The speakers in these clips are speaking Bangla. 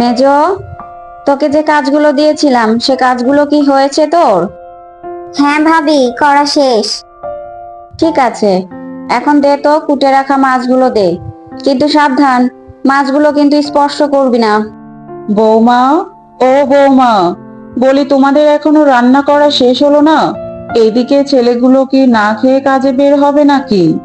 মেজ তোকে যে কাজগুলো দিয়েছিলাম সে কাজগুলো কি হয়েছে তোর? হ্যাঁ ভাবি করা শেষ। ঠিক আছে এখন দে তো কুটে রাখা মাছগুলো দে। কিন্তু সাবধান মাছগুলো কিন্তু স্পর্শ করবি না। বৌমা ও বৌমা বলি তোমাদের এখনও রান্না করা শেষ হলো না? এইদিকে ছেলেগুলো কি না খেয়ে কাজে বের হবে নাকি?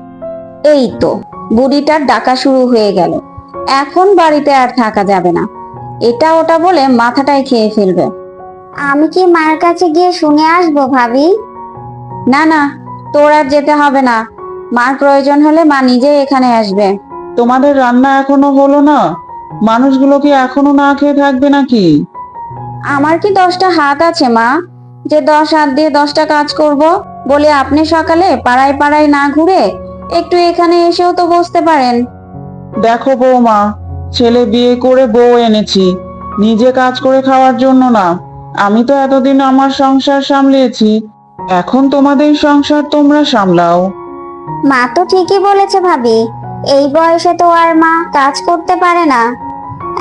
এই তো বুড়িটার ডাকা শুরু হয়ে গেল। এখন বাড়িতে আর থাকা যাবে না। এটা ওটা বলে মাথাটাই খেয়ে ফেলবে। আমি কি মায়ের কাছে গিয়ে শুনে আসব ভাবি? না না তোর আর যেতে হবে না। মার প্রয়োজন হলে মা নিজেই এখানে আসবে। তোমাদের রান্না এখনও হলো না? মানুষগুলো কি এখনও না খেয়ে থাকবে নাকি? আমার কি দশটা হাত আছে মা? যে দশ হাত দিয়ে দশটা কাজ করব বলে আপনি সকালে পাড়ায় পাড়ায় না ঘুরে একটু এখানে এসেও তো বসতে পারেন। দেখো বৌমা ছেলে বিয়ে করে বউ এনেছি। নিজে কাজ করে খাওয়ার জন্য না। আমি তো এতদিন আমার সংসার সামলিয়েছি। এখন তোমাদের সংসার তোমরা সামলাও। মা তো ঠিকই বলেছে ভাবি। এই বয়সে তো আর মা কাজ করতে পারে না।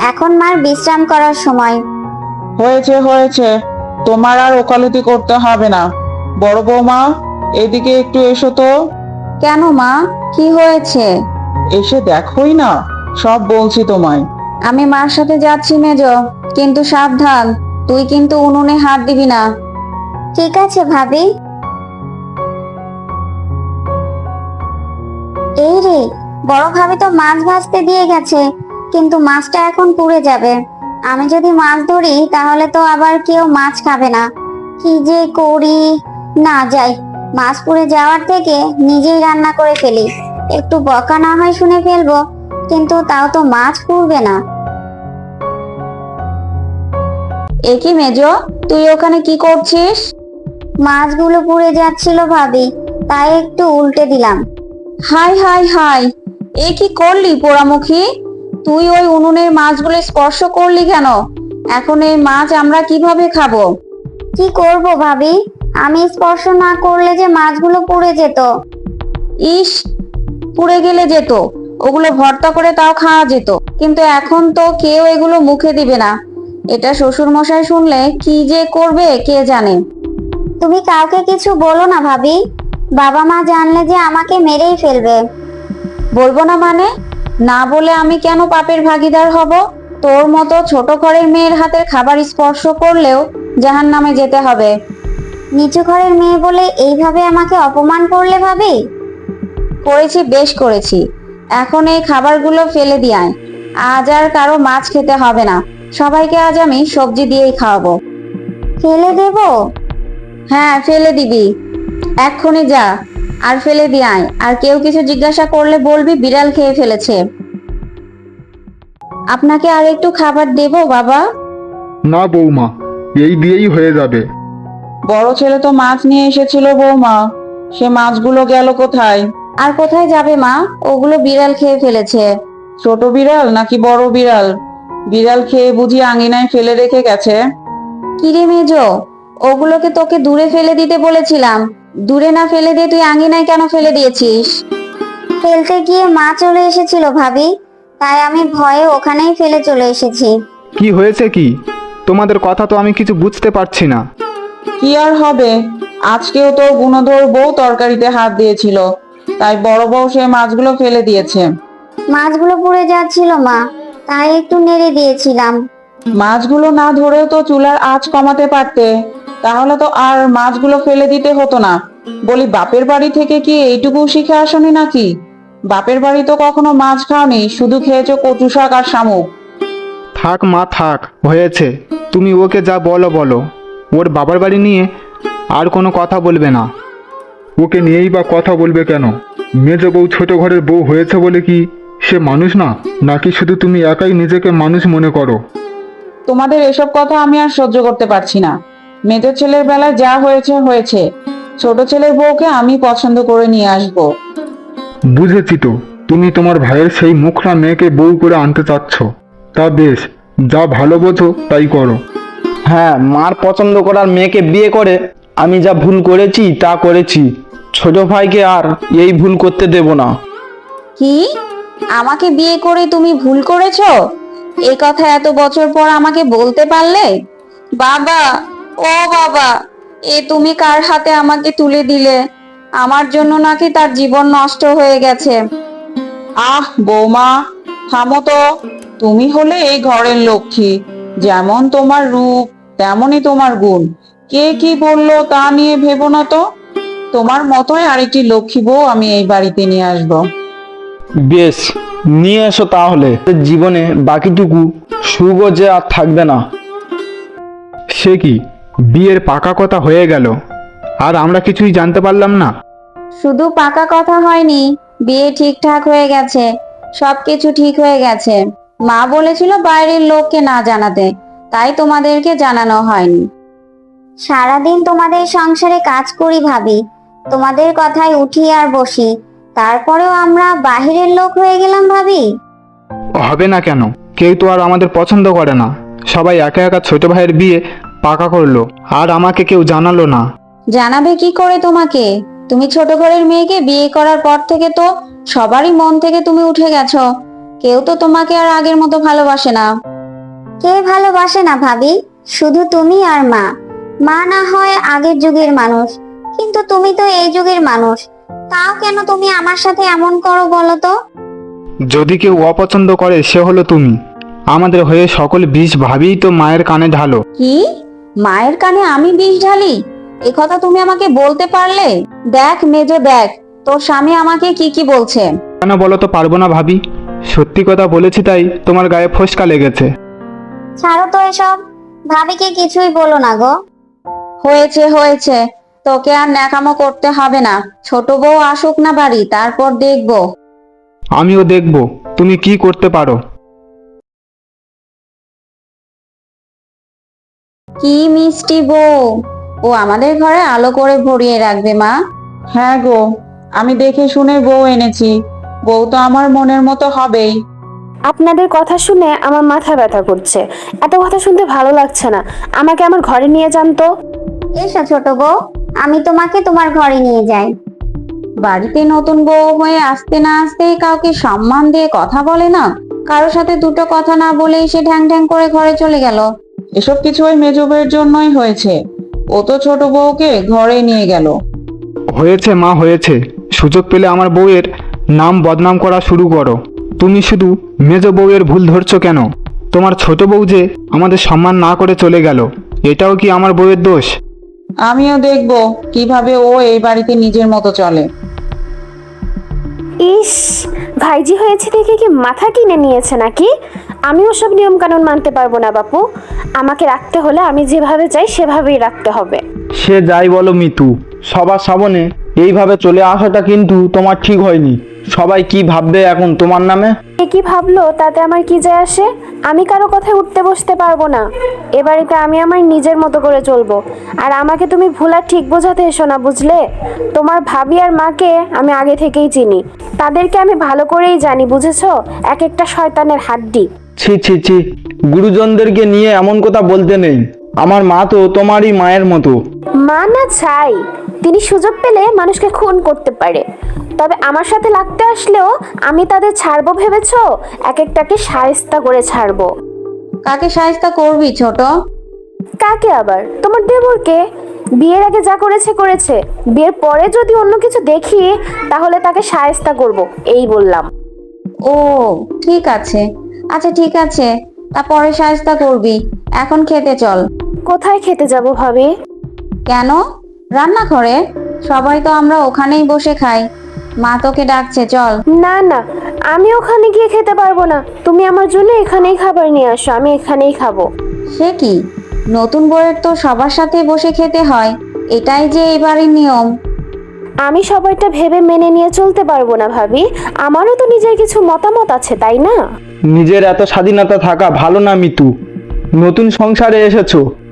এখন মার বিশ্রাম করার সময়। হয়েছে হয়েছে। তোমার আর ওকালতি করতে হবে না। বড় বৌমা এদিকে একটু এসো তো। কেন মা? কি হয়েছে? এসে দেখোই না। সব বলছি তোমায়। আমি মার সাথে যাচ্ছি মেজ কিন্তু সাবধান তুই কিন্তু উনুনে হাত দিবি না। ঠিক আছে ভাবি। এই রে বড় ভাবি তো মাছ ভাজতে দিয়ে গেছে কিন্তু মাছটা এখন পুড়ে যাবে। আমি যদি মাছ ধরি তাহলে তো আবার কেউ মাছ খাবে না। কি যে করি? না যাই মাছ পুড়ে যাওয়ার থেকে নিজেই রান্না করে ফেলি। একটু বকা না হয় শুনে ফেলব। কিন্তু তাও তো মাছ পুড়বে না। এ কি মেজ, তুই ওখানে কি করছিস? মাছগুলো পুড়ে যাচ্ছিল ভাবি, তাই একটু উল্টে দিলাম। হাই হাই হাই, এ কি করলি পোড়ামুখী? তুই ওই উনুনের মাছগুলো স্পর্শ করলি কেন? এখন এই মাছ আমরা কীভাবে খাব? কি করব ভাবি? আমি স্পর্শ না করলে যে মাছগুলো পুড়ে যেত। ইস, পুড়ে গেলে যেত। ওগুলো ভর্তা করে তাও খাওয়া যেত। কিন্তু এখন তো কেউ এগুলো মুখে দিবে না। এটা শ্বশুর মশাই শুনলে কি যে করবে কে জানে। তুমি কাউকে কিছু বলো না ভাবি। বাবা মা জানলে যে আমাকে মেরেই ফেলবে। বলব না মানে? না বলে আমি কেন পাপের ভাগিদার হব? তোর মতো ছোট ঘরের মেয়ের হাতের খাবার স্পর্শ করলেও জাহান নামে যেতে হবে। নিচু ঘরের মেয়ে বলে এইভাবে আমাকে অপমান করলে ভাবি? করেছি বেশ করেছি। এখন এই খাবারগুলো ফেলে দিয়ায় আজ আর কারও মাছ খেতে হবে না। সবাইকে আজ আমি সবজি দিয়েই খাওয়াবো। ফেলে দেব? হ্যাঁ ফেলে দিবি। এক্ষুনি যা। আর ফেলে দিয়ায় আর কেউ কিছু জিজ্ঞাসা করলে বলবি বিড়াল খেয়ে ফেলেছে। আপনাকে আর একটু খাবার দেবো বাবা? না বৌমা। এই দিয়েই হয়ে যাবে। বড় ছেলে তো মাছ নিয়ে এসেছিল বৌমা। সে মাছগুলো গেল কোথায়? আর কোথায় যাবে মা? ওগুলো বিড়াল খেয়ে ফেলেছে। ছোট বিড়াল নাকি বড় বিড়াল? বিড়াল খেয়ে বুঝি আঙিনায় ফেলে রেখে গেছে? কিরে মেজো? ওগুলোকে তোকে দূরে ফেলে দিতে বলেছিলাম। দূরে না ফেলে দিয়ে তুই আঙিনায় কেন ফেলে দিয়েছিস? ফেলতে গিয়ে মা চলে এসেছিল ভাবি। তাই আমি ভয়ে ওখানেই ফেলে চলে এসেছি। কি হয়েছে কি? তোমাদের কথা তো আমি কিছু বুঝতে পারছি না। কি আর হবে? আজকেও তো গুণধর বউ তরকারিতে হাত দিয়েছিল। তাই বড় বউ সে মাছগুলো ফেলে দিয়েছে। মাছগুলো পুড়ে যাচ্ছিল মা। তাই একটু নেড়ে দিয়েছিলাম। মাছগুলো না ধরেও তো চুলার আঁচ কমাতে পারতে তাহলে তো আর মাছগুলো ফেলে দিতে হতো না। বলি বাপের বাড়ি থেকে কি এইটুকু শিখে আসনি নাকি? বাপের বাড়ি তো কখনো মাছ খাওনি শুধু খেয়েছো কচু শাক আর শামুক। থাক মা থাক হয়েছে। তুমি ওকে যা বলো বলো। ওর বাবার বাড়ি নিয়ে আর কোনো কথা বলবে না। ওকে নিয়েই বা কথা বলবে কেন? মেজ বউ ছোট ঘরের বউ হয়েছে বলে কি সে মানুষ না? নাকি শুধু তুমি একাই নিজেকে মানুষ মনে করো? তোমাদের এসব কথা আমি আর সহ্য করতে পারছি না। মেজর ছেলের বেলায় যা হয়েছে হয়েছে। ছোট ছেলের বউকে আমি পছন্দ করে নিয়ে আসব। বুঝেছি তো তুমি তোমার ভাইয়ের সেই মুখরা মেয়েকে বউ করে আনতে চাচ্ছ। তা বেশ যা ভালো বোঝো তাই করো। হ্যাঁ মার পছন্দ করার মেয়েকে বিয়ে করে আমি যা ভুল করেছি তা করেছি। ছোট ভাইকে আর এই ভুল করতে দেব না। কি? আমাকে বিয়ে করে তুমি ভুল করেছ? এই কথা এত বছর পর আমাকে বলতে পারলে? বাবা ও বাবা এ তুমি কার হাতে আমাকে তুলে দিলে? আমার জন্য নাকি তার জীবন নষ্ট হয়ে গেছে। আহ বৌমা থামো তো। তুমি হলে এই ঘরের লক্ষ্মী। যেমন তোমার রূপ তেমনই তোমার গুণ। কে কি বলল তা নিয়ে ভেবো না তো। তোমার মতোই আরেকটি লক্ষ্মী বউ আমি এই বাড়িতে নিয়ে আসব। বেশ নিয়ে এসো তাহলে। জীবনে বাকিটুকু সুখ যে আর থাকবে না। সে কি বিয়ের পাকা কথা হয়ে গেল? আর আমরা কিছুই জানতে পারলাম না। শুধু পাকা কথা হয়নি বিয়ে ঠিকঠাক হয়ে গেছে সবকিছু ঠিক হয়ে গেছে। মা বলেছিল বাইরের লোককে না জানাতে তাই তোমাদেরকে জানানো হয়নি। সারাদিন তোমাদের সংসারে কাজ করি ভাবি তোমাদের কথায় উঠি আর বসি। তারপরেও আমরা বাহিরের লোক হয়ে গেলাম ভাবি। হবে না কেন? কেউ তো আর আমাদের পছন্দ করে না। সবাই একা একা ছোট ভাইয়ের বিয়ে পাকা করল আর আমাকে কেউ জানালো না। জানাবে কি করে তোমাকে? তুমি ছোট ঘরের মেয়েকে বিয়ে করার পর থেকে তো সবারই মন থেকে তুমি উঠে গেছো। কেউ তো তোমাকে আর আগের মতো ভালোবাসে না। কে ভালোবাসে না ভাবি? শুধু তুমি আর মা। মা না হয় আগের যুগের মানুষ। তুমি তো এই যুগের মানুষ। তাও কেন তুমি আমার সাথে এমন করো বলো তো? যদি কেউ অপছন্দ করে সে হলো তুমি। আমাদের হয়ে সকল বিষ ভাবিই তো মায়ের কানে ঢালো। কি? মায়ের কানে আমি বিষ ঢালি? এ কথা তুমি আমাকে বলতে পারলে? দেখ মেজো দেখ তোর স্বামী আমাকে কি কি বলছে? কেন বলো তো পারব না ভাবি? সত্যি কথা বলেছি তাই তোমার গায়ে ফসকা লেগেছে। ছাড়ো তো এসব। ভাবিকে কিছুই বলো না গো। হয়েছে হয়েছে। তোকে আর ন্যাকামো করতে হবে না। ছোট বউ আসুক না বাড়ি তারপর দেখব। আমিও দেখব তুমি কি করতে পারো। কি মিষ্টি বউ। ও আমাদের ঘরে আলো করে ভরিয়ে রাখবে মা। হ্যাঁ গো আমি দেখে শুনে বউ এনেছি। বউ তো আমার মনের মতো হবেই। আপনাদের কথা শুনে আমার মাথা ব্যথা করছে। এত কথা শুনতে ভালো লাগছে না। আমাকে আমার ঘরে নিয়ে যান তো। এসো ছোট বউ, আমি তোমাকে তোমার ঘরে নিয়ে যাই। বাড়িতে নতুন বউ হয়ে আসতে না আসতেই কাউকে সম্মান দিয়ে কথা বলে না? কারোর সাথে দুটো কথা না বলেই সে ঢ্যাং ঢ্যাং করে ঘরে চলে গেল। এসব কিছু ওই মেজ বউয়ের জন্যই হয়েছে। ও তো ছোট বউকে ঘরে নিয়ে গেল। হয়েছে মা, হয়েছে। সুযোগ পেলে আমার বউয়ের নাম বদনাম করা শুরু করো। তুমি শুধু মেজ বউয়ের ভুল ধরছো কেন? তোমার ছোট বউ যে আমাদের সম্মান না করে চলে গেল, এটাও কি আমার বউয়ের দোষ? আমিও দেখব কীভাবে ও এই বাড়িতে নিজের মতো চলে। ইস ভাইজি হয়েছে দেখে কি মাথা কিনে নিয়েছে নাকি? আমি ওসব নিয়ম কানুন মানতে পারব না বাপু। আমাকে রাখতে হলে আমি যেভাবে চাই সেভাবেই রাখতে হবে। সে যাই বলো মিতু সবার সামনে এইভাবে চলে আসাটা কিন্তু তোমার ঠিক হয়নি। সবাই কি ভাববে এখন তোমার নামে? কে কি ভাবলো তাতে আমার কি যায় আসে? আমি কারও কথায় উঠতে বসতে পারব না। এ বাড়িতে আমি আমার নিজের মতো করে চলবো। আর আমাকে তুমি ভুল ঠিক বোঝাতে এসো না বুঝলে? তোমার ভাবি আর মাকে আমি আগে থেকেই চিনি। তাদেরকে আমি ভালো করেই জানি বুঝেছ? এক একটা শয়তানের হাড্ডি। ছি ছি ছি। গুরুজনদেরকে নিয়ে এমন কথা বলতে নেই। আমার মা তো তোমারই মায়ের মতো। মা না চাই তিনি সুযোগ পেলে মানুষকে খুন করতে পারে। তবে আমার সাথে লাগতে আসলেও আমি তাদের ছাড়বো ভেবেছ? এক একটাকে সায়স্তা করে ছাড়বো। কাকে সাহায্য করবি ছোট? কাকে আবার? তোমার দেবরকে? বিয়ের আগে যা করেছে করেছে। বিয়ের পরে যদি অন্য কিছু দেখি তাহলে তাকে সায়স্তা করব এই বললাম। ও ঠিক আছে। আচ্ছা ঠিক আছে। তা পরে সাহায্য করবি। এখন খেতে চল। কোথায় খেতে যাব ভাবি? কেন? রান্নাঘরে? সবাই তো আমরা ওখানেই বসে খাই। মা তোকে ডাকছে চল। না না আমি ওখানে গিয়ে খেতে পারব না। তুমি আমার জন্য এখানেই খাবার নিয়ে আসো আমি এখানেই খাব। সে কি? নতুন বউয়ের তো সবার সাথে বসে খেতে হয়। এটাই যে এবারের নিয়ম। আমি সবাইটা ভেবে মেনে নিয়ে চলতে পারব না ভাবি। আমারও তো নিজের কিছু মতামত আছে তাই না? নিজের এত স্বাধীনতা থাকা ভালো না মিতু। নতুন সংসারে এসেছ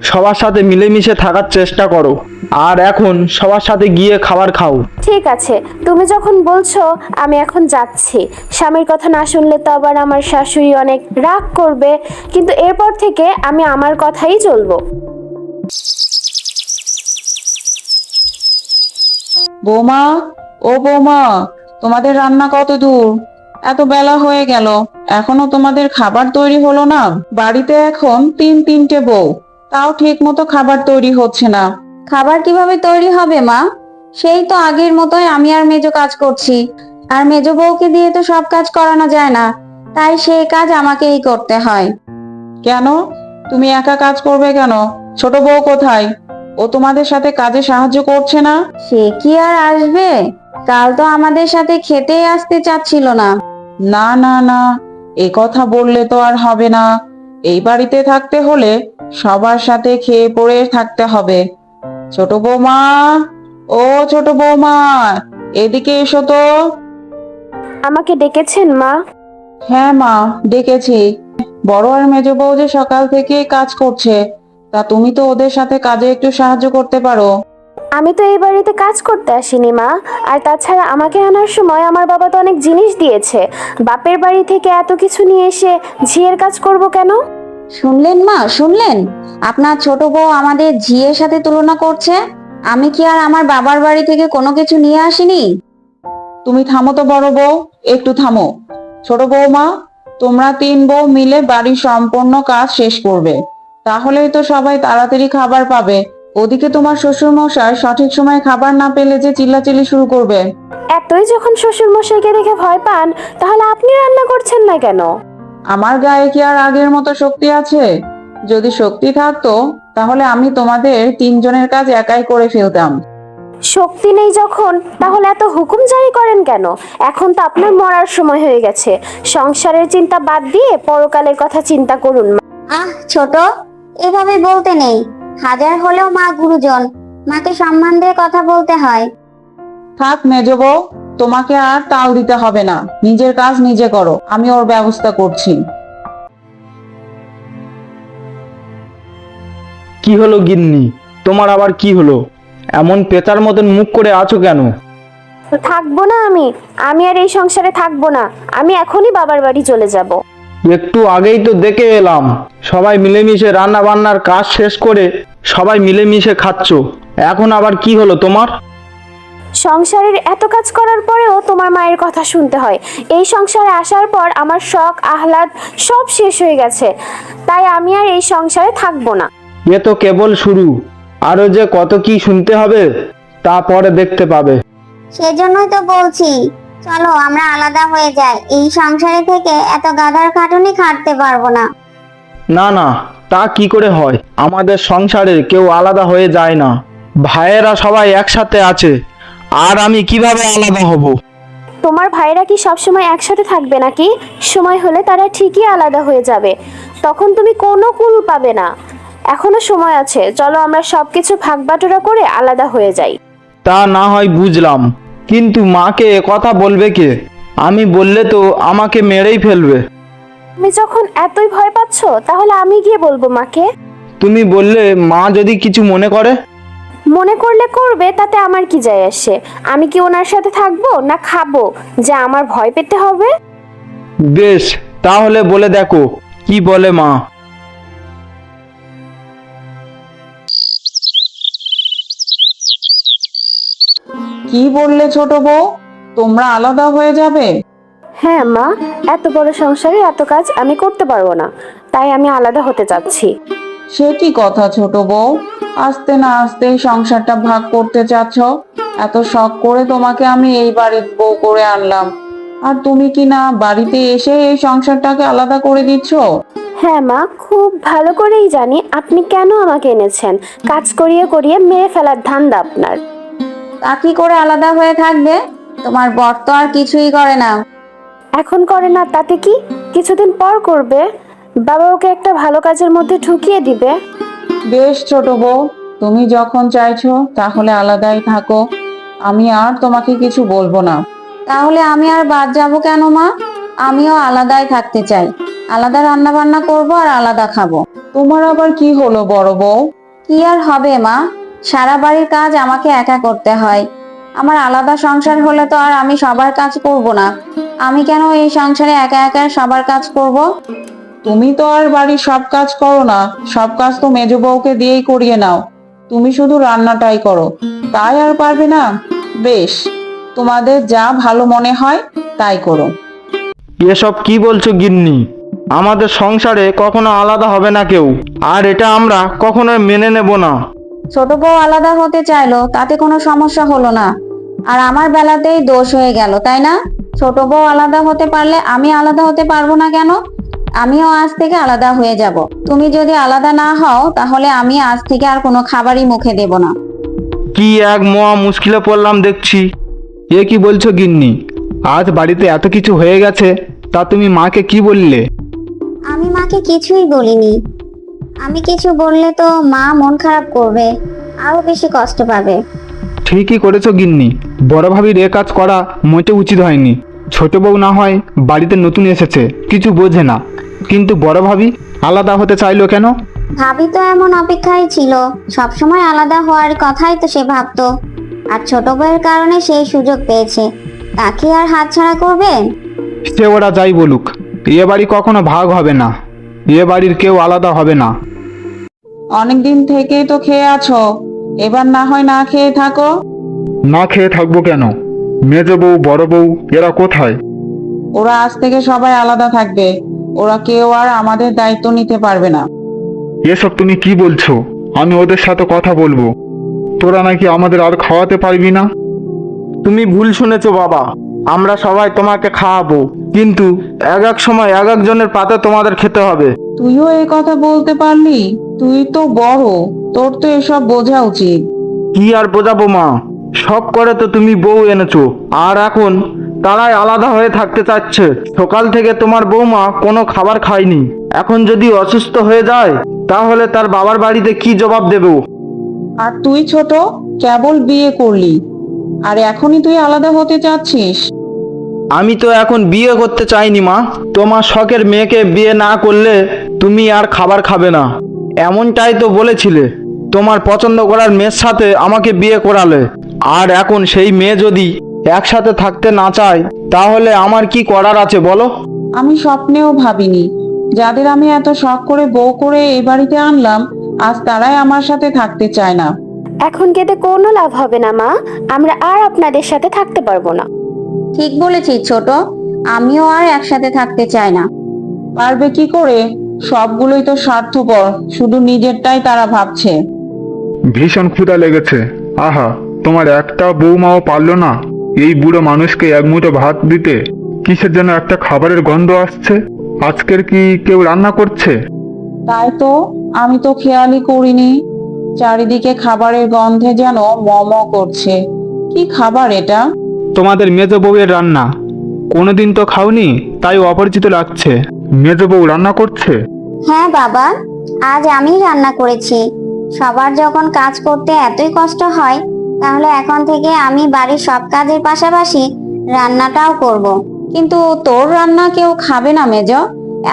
সবার সাথে মিলেমিশে থাকার চেষ্টা করো। আর এখন সবার সাথে গিয়ে খাবার খাও। ঠিক আছে তুমি যখন বলছো আমি এখন যাচ্ছি। স্বামীর কথা না শুনলে তো আবার আমার শাশুড়ি অনেক রাগ করবে কিন্তু এরপর থেকে আমি আমার কথাই চলবো। বৌমা ও বৌমা তোমাদের রান্না কত দূর? এত বেলা হয়ে গেল। এখনও তোমাদের খাবার তৈরি হলো না? বাড়িতে এখন তিন তিনটে বউ। তাও ঠিক মতো খাবার তৈরি হচ্ছে না। খাবার কীভাবে তৈরি হবে মা? সেই তো আগের মতোই আমি আর মেজো কাজ করছি। আর মেজো বউকে দিয়ে তো সব কাজ করানো যায় না। তাই সেই কাজ আমাকেই করতে হয়। কেন? তুমি একা কাজ করবে কেন? ছোট বউ কোথায়? ও তোমাদের সাথে কাজে সাহায্য করছে না? সে কি আর আসবে? কাল তো আমাদের সাথে খেতেই আসতে চাচ্ছিল না। না না না। এ কথা বললে তো আর হবে না। এই বাড়িতে থাকতে হলে সবার সাথে খেয়ে পড়ে থাকতে হবে। ছোট বৌমা ও ছোট বৌমা এদিকে এসো তো। আমাকে ডেকেছেন মা? হ্যাঁ মা ডেকেছি। বড় আর মেজ বউ যে সকাল থেকে কাজ করছে তা তুমি তো ওদের সাথে কাজে একটু সাহায্য করতে পারো। আমি তো এই বাড়িতে কাজ করতে আসিনি মা। আর তাছাড়া আমাকে আনার সময় আমার বাবা তো অনেক জিনিস দিয়েছে। বাপের বাড়ি থেকে এত কিছু নিয়ে এসে ঝিয়ের কাজ করব কেন? শুনলেন মা শুনলেন? আপনার ছোট বউ আমাদের ঝিয়ের সাথে তুলনা করছে? আমি কি আর আমার বাবার বাড়ি থেকে কোনো কিছু নিয়ে আসিনি? তুমি থামো তো বড় বউ। একটু থামো। ছোট বৌমা তোমরা তিন বউ মিলে বাড়ির সম্পূর্ণ কাজ শেষ করবে। তাহলেই তো সবাই তাড়াতাড়ি খাবার পাবে। ওদিকে তোমার শ্বশুর মশাই সঠিক সময়ে খাবার না পেলে যে চিল্লাচিল্লি শুরু করবে। এতই যখন শ্বশুর মশাইকে দেখে ভয় পান তাহলে আপনি রান্না করছেন না কেন? আমার গায়ে কি আর আগের মতো শক্তি আছে? যদি শক্তি থাকতো তাহলে আমি তোমাদের তিনজনের কাজ একাই করে ফেলতাম। শক্তি নেই যখন তাহলে এত হুকুম জারি করেন কেন? এখন তো আপনার মরার সময় হয়ে গেছে। সংসারের চিন্তা বাদ দিয়ে পরকালের কথা চিন্তা করুন আহ ছোট এভাবে বলতে নেই। হাজার হলেও মা গুরুজন মাকে সম্মান দিয়ে কথা বলতে হয়। থাক মেজ বউ তোমাকে আর তাল দিতে হবে না। নিজের কাজ নিজে করো আমি ওর ব্যবস্থা করছি। কি হলো গিন্নি? তোমার আবার কি হলো? এমন পেতার মতন মুখ করে আছো কেন? থাকব না আমি আমি আর এই সংসারে থাকব না। আমি এখনই বাবার বাড়ি চলে যাব। একটু আগেই তো দেখে এলাম। সবাই মিলেমিশে রান্না বান্নার কাজ শেষ করে সবাই মিলেমিশে খাচ্ছ। এখন আবার কি হলো তোমার? সংসারের এত কাজ করার পরেও তোমার মায়ের কথা শুনতে হয়। এই সংসারে আসার পর আমার শখ আহ্লাদ সব শেষ হয়ে গেছে। তাই আমি আর এই সংসারে থাকব না। এ তো কেবল শুরু। আরও যে কত কি শুনতে হবে তা পরে দেখতে পাবে। সেজন্যই তো বলছি চলো আমরা আলাদা হয়ে যাই। এই সংসারে থেকে এত গাধার খাটুনি খাটতে পারব না। না না তা কি করে হয়? আমাদের সংসারে কেউ আলাদা হয়ে যায় না। ভাইয়েরা সবাই একসাথে আছে। আর আমি কীভাবে আলাদা হব? তোমার ভাইরা কি সবসময় একসাথে থাকবে নাকি? সময় হলে তারা ঠিকই আলাদা হয়ে যাবে। তখন তুমি কোনো কুল পাবে না। এখনও সময় আছে। চলো আমরা সবকিছু ভাগ বাটোরা করে আলাদা হয়ে যাই। তা না হয় বুঝলাম। কিন্তু মাকে কথা বলবে কে? আমি বললে তো আমাকে মেরেই ফেলবে। তুমি যখন এতই ভয় পাচ্ছ তাহলে আমি গিয়ে বলব মাকে। তুমি বললে মা যদি কিছু মনে করে? মনে করলে করবে তাতে আমার কি যায় আসে? আমি কি ওনার সাথে থাকব না খাব যে আমার ভয় পেতে হবে? বেশ তাহলে বলে দেখো কি বলে মা? কি বললে ছোট বউ? তোমরা আলাদা হয়ে যাবে। হ্যাঁ মা এত বড় সংসারে এত কাজ আমি করতে পারব না। তাই আমি আলাদা হতে চাচ্ছি। সে কি কথা ছোট বউ? আস্তে না আস্তেই সংসারটা ভাগ করতে চাচ্ছ? এত শখ করে তোমাকে আমি এই বাড়ির বউ করে আনলাম। আর তুমি কি না বাড়িতে এসে এই সংসারটাকে আলাদা করে দিচ্ছ? হ্যাঁ মা খুব ভালো করেই জানি আপনি কেন আমাকে এনেছেন। কাজ করিয়ে করিয়ে মেরে ফেলার ধান্দা আপনার। তা কি করে আলাদা হয়ে থাকবে? তোমার বর তো আর কিছুই করে না। এখন করে না তাতে কি? কিছুদিন পর করবে। বাবা ওকে একটা ভালো কাজের মধ্যে ঢুকিয়ে দিবে। বেশ ছোট বউ তুমি যখন চাইছো তাহলে আলাদাই থাকো। আমি আর তোমাকে কিছু বলব না। তাহলে আমি আর বাদ যাব কেন মা? আমিও আলাদাই থাকতে চাই। আলাদা রান্না বান্না করব আর আলাদা খাব। তোমার আবার কি হলো বড় বউ? কি আর হবে মা? সারা বাড়ির কাজ আমাকে একা করতে হয়। আমার আলাদা সংসার হলে তো আর আমি সবার কাজ করব না। আমি কেন এই সংসারে একা একা সবার কাজ করব? তুমি তো আর বাড়ির সব কাজ করো না। সব কাজ তো মেজ বউকে দিয়েই করিয়ে নাও। তুমি শুধু রান্নাটাই করো। তাই আর পারবে না? বেশ। তোমাদের যা ভালো মনে হয় তাই করো। এসব কি বলছো গিন্নি? আমাদের সংসারে কখনো আলাদা হবে না কেউ। আর এটা আমরা কখনো মেনে নেব না। ছোট বউ আলাদা হতে চাইলো তাতে কোনো সমস্যা হলো না। আর আমার বেলাতেই দোষ হয়ে গেল তাই না? ছোট বউ আলাদা হতে পারলে আমি আলাদা হতে পারব না কেন? আমিও আজ থেকে আলাদা হয়ে যাব। তুমি যদি আলাদা না হও তাহলে আমি আজ থেকে আর কোনো খাবারই মুখে দেব না। কি এক মহা মুশকিলে পড়লাম দেখছি। এ কি বলছো গিন্নি? আজ বাড়িতে এত কিছু হয়ে গেছে তা তুমি মাকে কি বললে? আমি মাকে কিছুই বলিনি। আমি কিছু বললে তো মা মন খারাপ করবে আরও বেশি কষ্ট পাবে। ঠিকই করেছ গিন্নি। বড় ভাবির এ কাজ করা মোটে উচিত হয়নি। ছোট বউ না হয় বাড়িতে নতুন এসেছে কিছু বোঝে না। কিন্তু বড় ভাবি আলাদা হতে চাইলো কেন? ভাবি তো এমন অপেক্ষায় ছিল। সবসময় আলাদা হওয়ার কথাই তো সে ভাবতো। আর ছোট বউয়ের কারণে সেই সুযোগ পেয়েছে। তাকে আর হাতছাড়া করবে? সে ওরা যাই বলুক এ বাড়ি কখনো ভাগ হবে না। এ বাড়ির কেউ আলাদা হবে না। অনেকদিন থেকেই তো খেয়ে আছো। এবার না হয় না খেয়ে থাকো। না খেয়ে থাকব কেন? মেজ বউ বড় বউ এরা কোথায়? ওরা আজ থেকে সবাই আলাদা থাকবে। ওরা কেউ আর আমাদের দায়িত্ব নিতে পারবে না। এসব তুমি কি বলছো? আমি ওদের সাথে কথা বলব। তোরা নাকি আমাদের আর খাওয়াতে পারবি না? তুমি ভুল শুনেছো বাবা। আমরা সবাই তোমাকে খাওয়াবো কিন্তু এক এক সময় এক একজনের পাতে তোমাদের খেতে হবে। তুইও এই কথা বলতে পারলি? তুই তো বড় তোর তো এসব বোঝা উচিত। কি আর বোঝাবো মা? সব করে তো তুমি বউ এনেছো আর এখন তারাই আলাদা হয়ে থাকতে চাচ্ছে। সকাল থেকে তোমার বৌমা কোনো খাবার খায়নি। এখন যদি অসুস্থ হয়ে যায় তাহলে তার বাবার বাড়িতে কি জবাব দেবো? আর তুই ছোট কেবল বিয়ে করলি। আর এখনই তুই আলাদা হতে চাচ্ছিস? আমি তো এখন বিয়ে করতে চাইনি মা। তোমার শখের মেয়েকে বিয়ে না করলে তুমি আর খাবার খাবে না। এমনটাই তো বলেছিলে। তোমার পছন্দ করার মেয়ের সাথে আমাকে বিয়ে করালে। আর এখন সেই মেয়ে যদি একসাথে থাকতে না চায় তাহলে আমার কি করার আছে বলো? আমি স্বপ্নেও ভাবিনি। যাদের আমি এত শখ করে বউ করে এই বাড়িতে আনলাম আজ তারাই আমার সাথে থাকতে চায় না। এখন কেটে কোনো লাভ হবে না মা। আমরা আর আপনাদের সাথে থাকতে পারব না। ঠিক বলেছিস ছোট। আমিও আর একসাথে থাকতে চাই না। পারবে কি করে? সবগুলোই তো স্বার্থপর শুধু নিজেরটাই তারা ভাবছে। ভীষণ ক্ষুধা লেগেছে। আহা তোমার একটা বৌমাও পারল না? এই বুড়ো মানুষকে এক মুঠো ভাত দিতে কিসের যেন একটা খাবারের গন্ধ আসছে? আজকের কি কেউ রান্না করছে? তাই তো আমি তো খেয়ালই করিনি। চারিদিকে খাবারের গন্ধে যেন মম করছে। কি খাবার এটা? তোমাদের মেজ বউয়ের রান্না। কোনোদিন তো খাওনি তাই অপরিচিত লাগছে। মেজ বউ রান্না করছে? হ্যাঁ বাবা আজ আমি রান্না করেছি। সবার যখন কাজ করতে এতই কষ্ট হয় তাহলে এখন থেকে আমি বাড়ির সব কাজের পাশাপাশি রান্নাটাও করব। কিন্তু তোর রান্না কেউ খাবে না মেজ।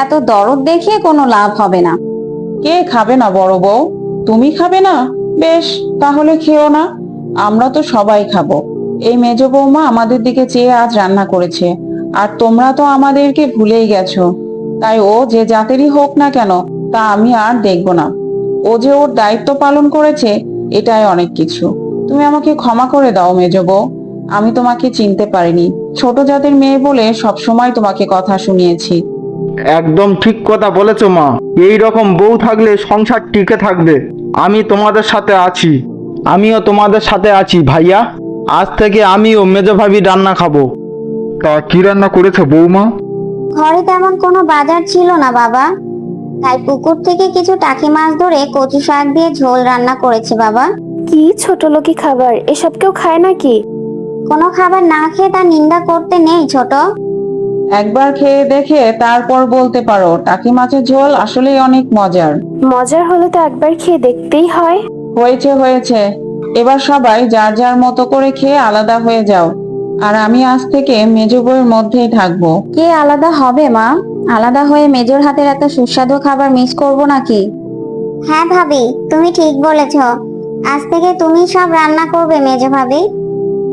এত দরদ দেখিয়ে কোনো লাভ হবে না। কে খাবে না বড় বউ? তুমি খাবে না? বেশ, তাহলে খেও না। আমরা তো সবাই খাব। এই মেজ বৌমা আমাদের দিকে চেয়ে আজ রান্না করেছে। আর তোমরা তো আমাদেরকে ভুলেই গেছো। তাই ও যে জাতেরই হোক না কেন, তা আমি আর দেখব না। ও যে ওর দায়িত্ব পালন করেছে, এটাই অনেক কিছু। তুমি আমাকে ক্ষমা করে দাও, মেজ বউ। আমি তোমাকে চিনতে পারিনি। ছোট জাতের মেয়ে বলে সবসময় তোমাকে কথা শুনিয়েছি। একদম ঠিক কথা বলেছ মা। এই রকম বউ থাকলে সংসার টিকে থাকবে। আমি তোমাদের সাথে আছি। আমিও তোমাদের সাথে আছি ভাইয়া। আজ থেকে আমিও মেজো ভাবি রান্না খাব। তা কি রান্না করেছে বৌমা? ঘরে তেমন কোনো বাজার ছিল না বাবা। তাই পুকুর থেকে কিছু টাকি মাছ ধরে কচু শাক দিয়ে ঝোল রান্না করেছে বাবা। কি ছোট লোকি খাবার এসব কেউ খায় নাকি? কোনো খাবার না খেয়ে তার নিন্দা করতে নেই ছোট। একবার খেয়ে দেখে তারপর বলতে পারো টাকি মাছের ঝোল আসলেই অনেক মজার। মজার হলে তো একবার খেয়ে দেখতেই হয়। হয়েছে হয়েছে। এবার সবাই যার যার মতো করে খেয়ে আলাদা হয়ে যাও। আর আমি আজ থেকে মেজ বউয়ের মধ্যেই থাকব। কে আলাদা হবে মা? আলাদা হয়ে মেজর হাতের এত সুস্বাদু খাবার মিস করব নাকি? হ্যাঁ ভাবি তুমি ঠিক বলেছ। আজ থেকে তুমি সব রান্না করবে মেজো ভাবি।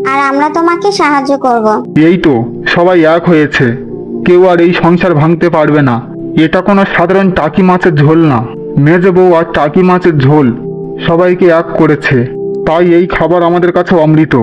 আর আমরা তোমাকে সাহায্য করব। এই তো সবাই এক হয়েছে। কেউ আর এই সংসার ভাঙতে পারবে না। এটা কোনো সাধারণ টাকি মাছের ঝোল না। মেজ বউ আর টাকি মাছের ঝোল সবাইকে এক করেছে। তাই এই খাবার আমাদের কাছে অমৃত।